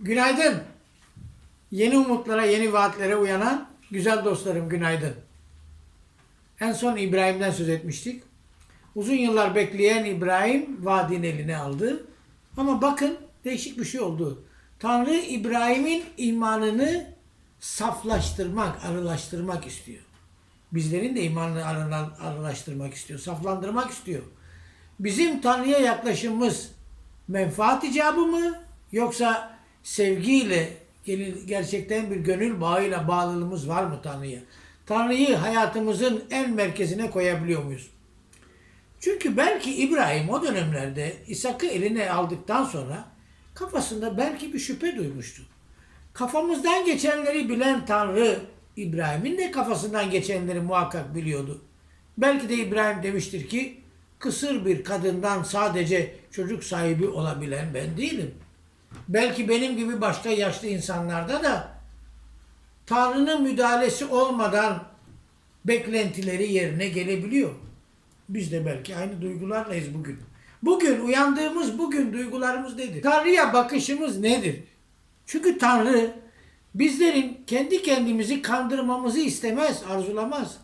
Günaydın. Yeni umutlara, yeni vaatlere uyanan güzel dostlarım günaydın. En son İbrahim'den söz etmiştik. Uzun yıllar bekleyen İbrahim vaadini eline aldı. Ama bakın değişik bir şey oldu. Tanrı İbrahim'in imanını saflaştırmak, arılaştırmak istiyor. Bizlerin de imanını arıla- arılaştırmak istiyor, saflandırmak istiyor. Bizim Tanrı'ya yaklaşımımız menfaat icabı mı yoksa sevgiyle gerçekten bir gönül bağıyla bağlılığımız var mı Tanrı'ya? Tanrı'yı hayatımızın en merkezine koyabiliyor muyuz? Çünkü belki İbrahim o dönemlerde İshak'ı eline aldıktan sonra kafasında belki bir şüphe duymuştu. Kafamızdan geçenleri bilen Tanrı İbrahim'in de kafasından geçenleri muhakkak biliyordu. Belki de İbrahim demiştir ki kısır bir kadından sadece çocuk sahibi olabilen ben değilim. Belki benim gibi başka yaşlı insanlarda da Tanrı'nın müdahalesi olmadan beklentileri yerine gelebiliyor. Biz de belki aynı duygularlayız bugün. Bugün uyandığımız bugün duygularımız nedir? Tanrı'ya bakışımız nedir? Çünkü Tanrı bizlerin kendi kendimizi kandırmamızı istemez, arzulamaz.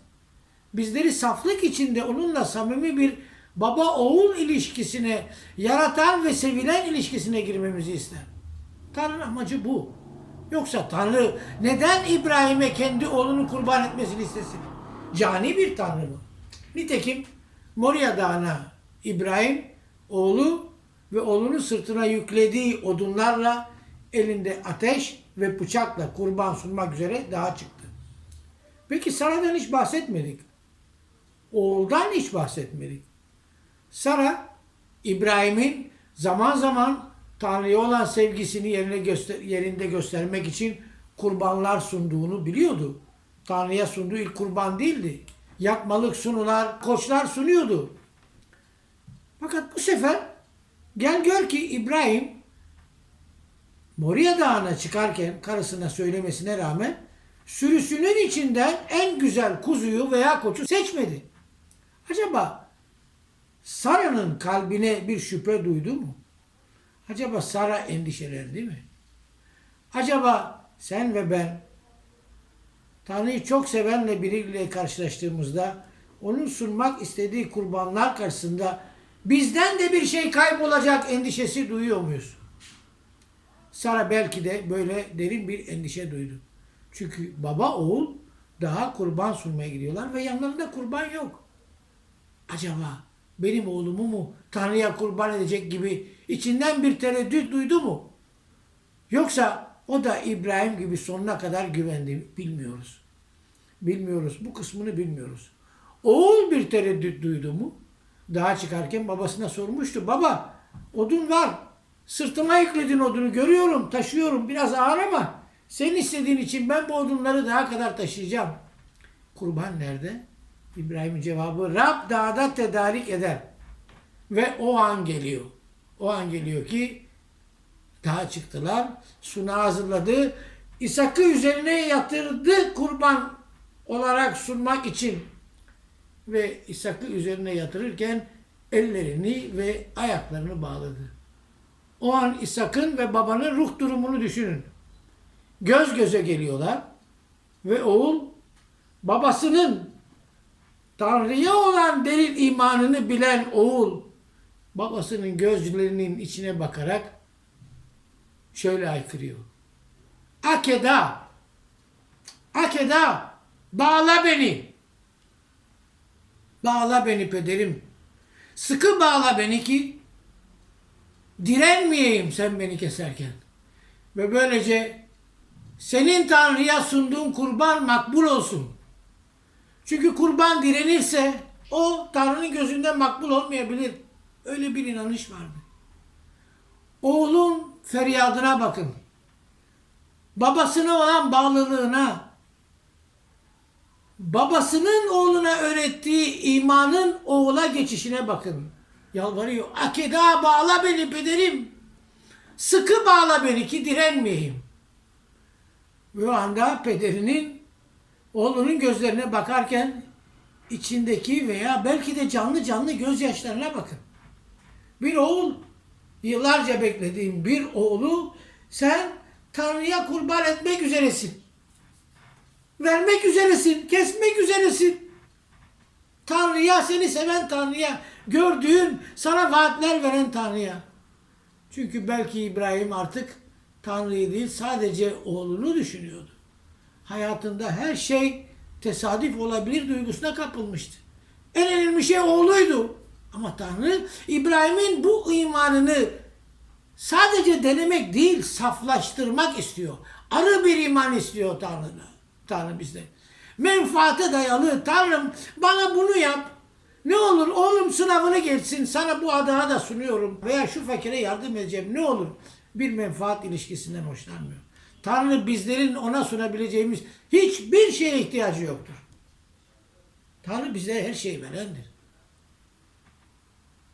Bizleri saflık içinde onunla samimi bir baba oğul ilişkisine, yaratan ve sevilen ilişkisine girmemizi ister. Tanrı'nın amacı bu. Yoksa Tanrı neden İbrahim'e kendi oğlunu kurban etmesini istesin? Cani bir Tanrı mı? Nitekim Moria Dağı'na İbrahim oğlu ve oğlunun sırtına yüklediği odunlarla elinde ateş ve bıçakla kurban sunmak üzere dağa çıktı. Peki Sara'dan hiç bahsetmedik. Oğuldan hiç bahsetmedik. Sara İbrahim'in zaman zaman Tanrı'ya olan sevgisini yerine göster yerinde göstermek için kurbanlar sunduğunu biliyordu. Tanrı'ya sunduğu ilk kurban değildi. Yakmalık sunular, koçlar sunuyordu. Fakat bu sefer gel gör ki İbrahim Moria Dağı'na çıkarken karısına söylemesine rağmen sürüsünün içinden en güzel kuzuyu veya koçu seçmedi. Acaba Sara'nın kalbine bir şüphe duydu mu? Acaba Sara endişelendi mi? Acaba sen ve ben Tanrı'yı çok sevenle biriyle karşılaştığımızda onun sunmak istediği kurbanlar karşısında bizden de bir şey kaybolacak endişesi duyuyor muyuz? Sara belki de böyle derin bir endişe duydu. Çünkü baba oğul daha kurban sunmaya gidiyorlar ve yanlarında kurban yok. Acaba benim oğlumu mu Tanrı'ya kurban edecek gibi içinden bir tereddüt duydu mu? Yoksa o da İbrahim gibi sonuna kadar güvendi. Bilmiyoruz. Bilmiyoruz. Bu kısmını bilmiyoruz. Oğul bir tereddüt duydu mu? Dağa çıkarken babasına sormuştu. Baba odun var. Sırtıma yükledin odunu görüyorum, taşıyorum. Biraz ağır ama senin istediğin için ben bu odunları daha kadar taşıyacağım. Kurban nerede? İbrahim'in cevabı Rab dağda tedarik eder. Ve o an geliyor. O an geliyor ki dağa çıktılar. Suna hazırladı. İshak'ı üzerine yatırdı kurban olarak sunmak için. Ve İshak'ı üzerine yatırırken ellerini ve ayaklarını bağladı. O an İshak'ın ve babanın ruh durumunu düşünün. Göz göze geliyorlar ve oğul babasının Tanrı'ya olan derin imanını bilen oğul babasının gözlerinin içine bakarak şöyle haykırıyor. Akeda, Akeda, bağla beni. Bağla beni pederim. Sıkı bağla beni ki direnmeyeyim sen beni keserken. Ve böylece senin Tanrı'ya sunduğun kurban makbul olsun. Çünkü kurban direnirse o Tanrı'nın gözünde makbul olmayabilir. Öyle bir inanış vardı. Oğlun feryadına bakın. Babasına olan bağlılığına, babasının oğluna öğrettiği imanın oğula geçişine bakın. Yalvarıyor. Akeda bağla beni pederim. Sıkı bağla beni ki direnmeyeyim. Ve anda pederinin oğlunun gözlerine bakarken içindeki veya belki de canlı canlı gözyaşlarına bakın. Bir oğul, yıllarca beklediğim bir oğlu sen Tanrı'ya kurban etmek üzeresin. Vermek üzeresin, kesmek üzeresin. Tanrı'ya, seni seven Tanrı'ya, gördüğün, sana vaatler veren Tanrı'ya. Çünkü belki İbrahim artık Tanrı'yı değil sadece oğlunu düşünüyordu. Hayatında her şey tesadüf olabilir duygusuna kapılmıştı. En önemli şey oğluydu. Ama Tanrı İbrahim'in bu imanını sadece denemek değil saflaştırmak istiyor. Arı bir iman istiyor Tanrı'na. Tanrı bizde. Menfaate dayalı Tanrım bana bunu yap. Ne olur oğlum sınavını geçsin sana bu adağı da sunuyorum. Veya şu fakire yardım edeceğim ne olur. Bir menfaat ilişkisinden hoşlanmıyor. Tanrı bizlerin ona sunabileceğimiz hiçbir şeye ihtiyacı yoktur. Tanrı bize her şeyi verendir.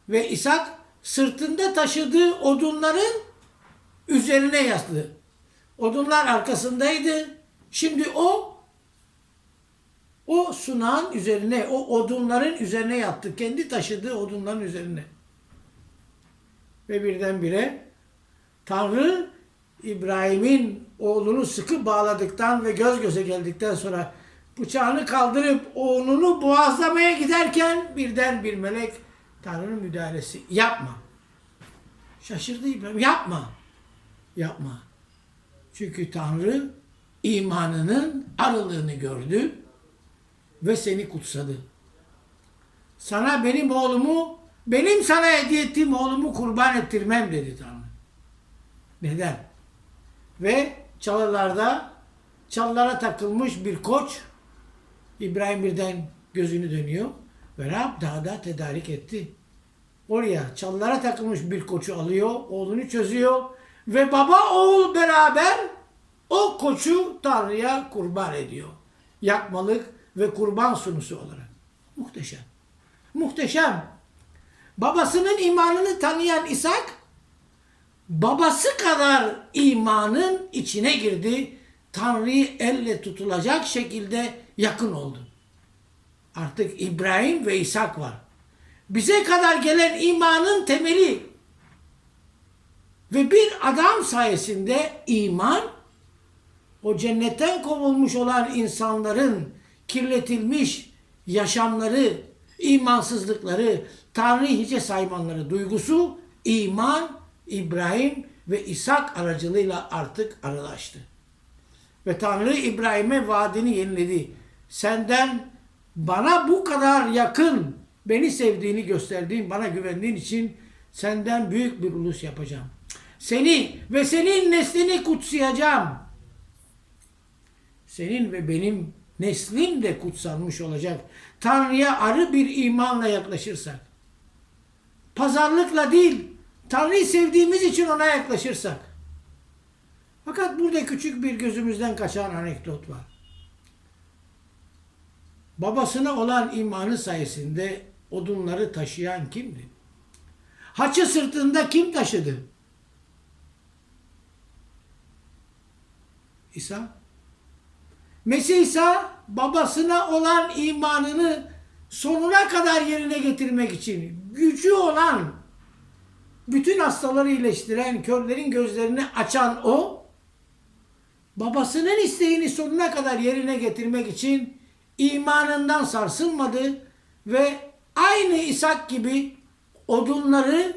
Ve İshak sırtında taşıdığı odunların üzerine yattı. Odunlar arkasındaydı. Şimdi o o sunağın üzerine, o odunların üzerine yattı. Kendi taşıdığı odunların üzerine. Ve birdenbire Tanrı İbrahim'in oğlunu sıkı bağladıktan ve göz göze geldikten sonra bıçağını kaldırıp oğlunu boğazlamaya giderken birden bir melek Tanrı'nın müdahalesi. Yapma. Şaşırdı İbrahim. Yapma. Yapma. Çünkü Tanrı imanının arılığını gördü ve seni kutsadı. Sana benim oğlumu, benim sana hediye ettiğim oğlumu kurban ettirmem dedi Tanrı. Neden? Ve çalılarda çalılara takılmış bir koç İbrahim birden gözünü dönüyor ve ne yap? Dağda tedarik etti. Oraya çalılara takılmış bir koçu alıyor, oğlunu çözüyor ve baba oğul beraber o koçu Tanrı'ya kurban ediyor. Yakmalık ve kurban sunusu olarak. Muhteşem. Muhteşem. Babasının imanını tanıyan İshak babası kadar imanın içine girdi. Tanrı'yı elle tutulacak şekilde yakın oldu. Artık İbrahim ve İshak var. Bize kadar gelen imanın temeli ve bir adam sayesinde iman o cennetten kovulmuş olan insanların kirletilmiş yaşamları, imansızlıkları, Tanrı'yı hiçe saymanları duygusu iman, İbrahim ve İshak aracılığıyla artık arılaştı. Ve Tanrı İbrahim'e vaadini yeniledi. Senden bana bu kadar yakın, beni sevdiğini gösterdiğin, bana güvendiğin için senden büyük bir ulus yapacağım. Seni ve senin neslini kutsayacağım. Senin ve benim neslin de kutsanmış olacak. Tanrı'ya arı bir imanla yaklaşırsak. Pazarlıkla değil, Tanrı'yı sevdiğimiz için ona yaklaşırsak. Fakat burada küçük bir gözümüzden kaçan anekdot var. Babasına olan imanı sayesinde odunları taşıyan kimdi? Haçı sırtında kim taşıdı? İsa. Mesih İsa babasına olan imanını sonuna kadar yerine getirmek için gücü olan bütün hastaları iyileştiren, körlerin gözlerini açan o, babasının isteğini sonuna kadar yerine getirmek için imanından sarsılmadı ve aynı İshak gibi odunları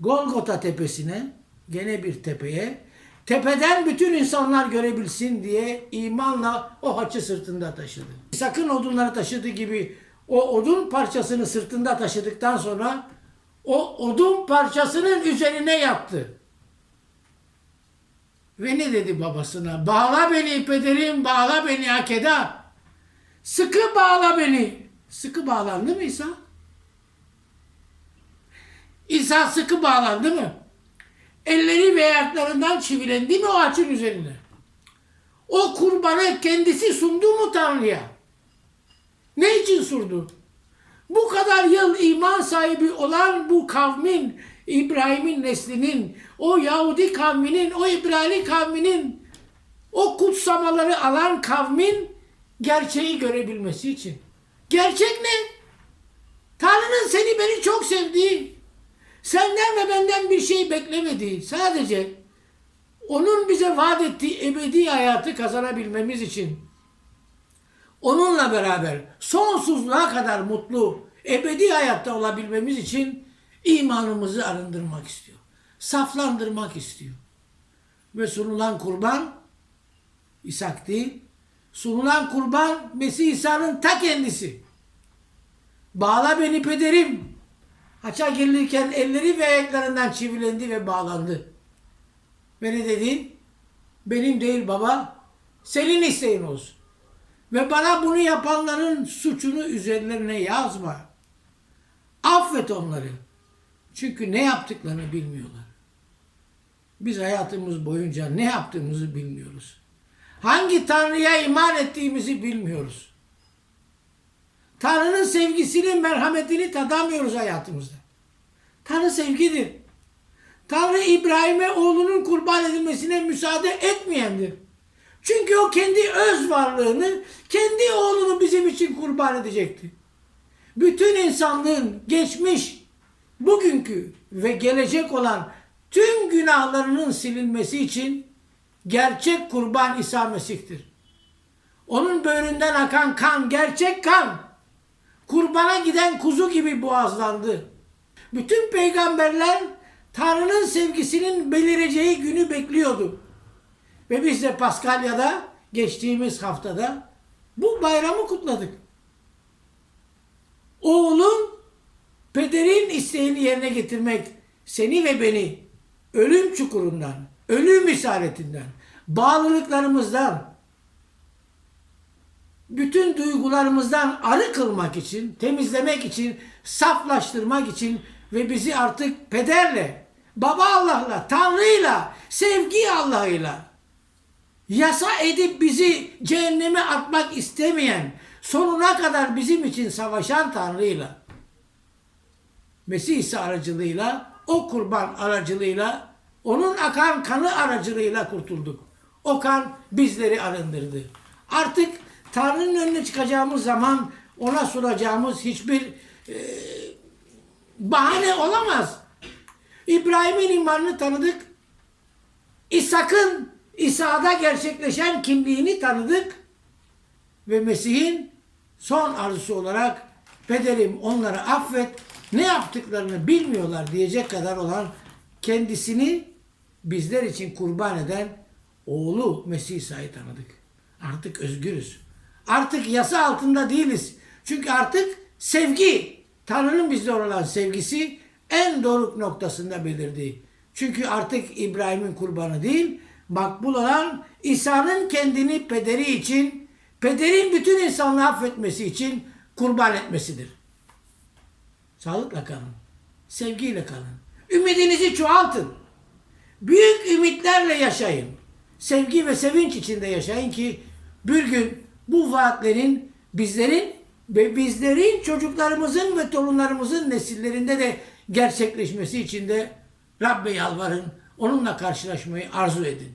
Golgota tepesine, gene bir tepeye, tepeden bütün insanlar görebilsin diye imanla o haçı sırtında taşıdı. Sakın odunları taşıdığı gibi o odun parçasını sırtında taşıdıktan sonra o odun parçasının üzerine yattı. Ve ne dedi babasına? Bağla beni pederim, bağla beni akeda. Sıkı bağla beni. Sıkı bağlandı mı İsa? İsa sıkı bağlandı mı? Elleri ve ayaklarından çivilendi mi o ağaçın üzerine? O kurbanı kendisi sundu mu Tanrı'ya? Ne için sundu? Bu kadar yıl iman sahibi olan bu kavmin, İbrahim'in neslinin, o Yahudi kavminin, o İbrani kavminin, o kutsamaları alan kavmin gerçeği görebilmesi için. Gerçek ne? Tanrı'nın seni beni çok sevdiği, senden ve benden bir şey beklemediği, sadece onun bize vaat ettiği ebedi hayatı kazanabilmemiz için onunla beraber sonsuzluğa kadar mutlu, ebedi hayatta olabilmemiz için imanımızı arındırmak istiyor. Saflandırmak istiyor. Ve sunulan kurban İshak değil. Sunulan kurban Mesih İsa'nın ta kendisi. Bağla beni pederim. Haça girilirken elleri ve ayaklarından çivilendi ve bağlandı. Ve ne dedi? Benim değil baba, senin isteğin olsun. Ve bana bunu yapanların suçunu üzerlerine yazma. Affet onları. Çünkü ne yaptıklarını bilmiyorlar. Biz hayatımız boyunca ne yaptığımızı bilmiyoruz. Hangi Tanrı'ya iman ettiğimizi bilmiyoruz. Tanrı'nın sevgisini, merhametini tadamıyoruz hayatımızda. Tanrı sevgidir. Tanrı İbrahim'e oğlunun kurban edilmesine müsaade etmeyendir. Çünkü o kendi öz varlığını, kendi oğlunu bizim için kurban edecekti. Bütün insanlığın geçmiş, bugünkü ve gelecek olan tüm günahlarının silinmesi için gerçek kurban İsa Mesih'tir. Onun böğründen akan kan gerçek kan. Kurbana giden kuzu gibi boğazlandı. Bütün peygamberler Tanrı'nın sevgisinin belireceği günü bekliyordu. Ve biz de Paskalya'da geçtiğimiz haftada bu bayramı kutladık. Oğlun pederin isteğini yerine getirmek seni ve beni ölüm çukurundan, ölüm isaretinden, bağlılıklarımızdan, bütün duygularımızdan arı kılmak için, temizlemek için, saflaştırmak için ve bizi artık pederle, baba Allah'la, Tanrı'yla, sevgi Allah'ıyla yasa edip bizi cehenneme atmak istemeyen, sonuna kadar bizim için savaşan Tanrı'yla, Mesih İsa aracılığıyla, o kurban aracılığıyla, onun akan kanı aracılığıyla kurtulduk. O kan bizleri arındırdı. Artık Tanrı'nın önüne çıkacağımız zaman ona sunacağımız hiçbir e, bahane olamaz. İbrahim'in imanını tanıdık. İshak'ın İsa'da gerçekleşen kimliğini tanıdık. Ve Mesih'in son arzusu olarak pederim onları affet ne yaptıklarını bilmiyorlar diyecek kadar olan kendisini bizler için kurban eden oğlu Mesih İsa'yı tanıdık. Artık özgürüz. Artık yasa altında değiliz. Çünkü artık sevgi, Tanrı'nın bizde olan sevgisi en doruk noktasında belirdi. Çünkü artık İbrahim'in kurbanı değil, makbul olan İsa'nın kendini pederi için, pederin bütün insanlığı affetmesi için kurban etmesidir. Sağlıkla kalın. Sevgiyle kalın. Ümidinizi çoğaltın. Büyük ümitlerle yaşayın. Sevgi ve sevinç içinde yaşayın ki bir gün bu vaatlerin bizlerin ve bizlerin çocuklarımızın ve torunlarımızın nesillerinde de gerçekleşmesi için de Rabbe yalvarın. Onunla karşılaşmayı arzu edin.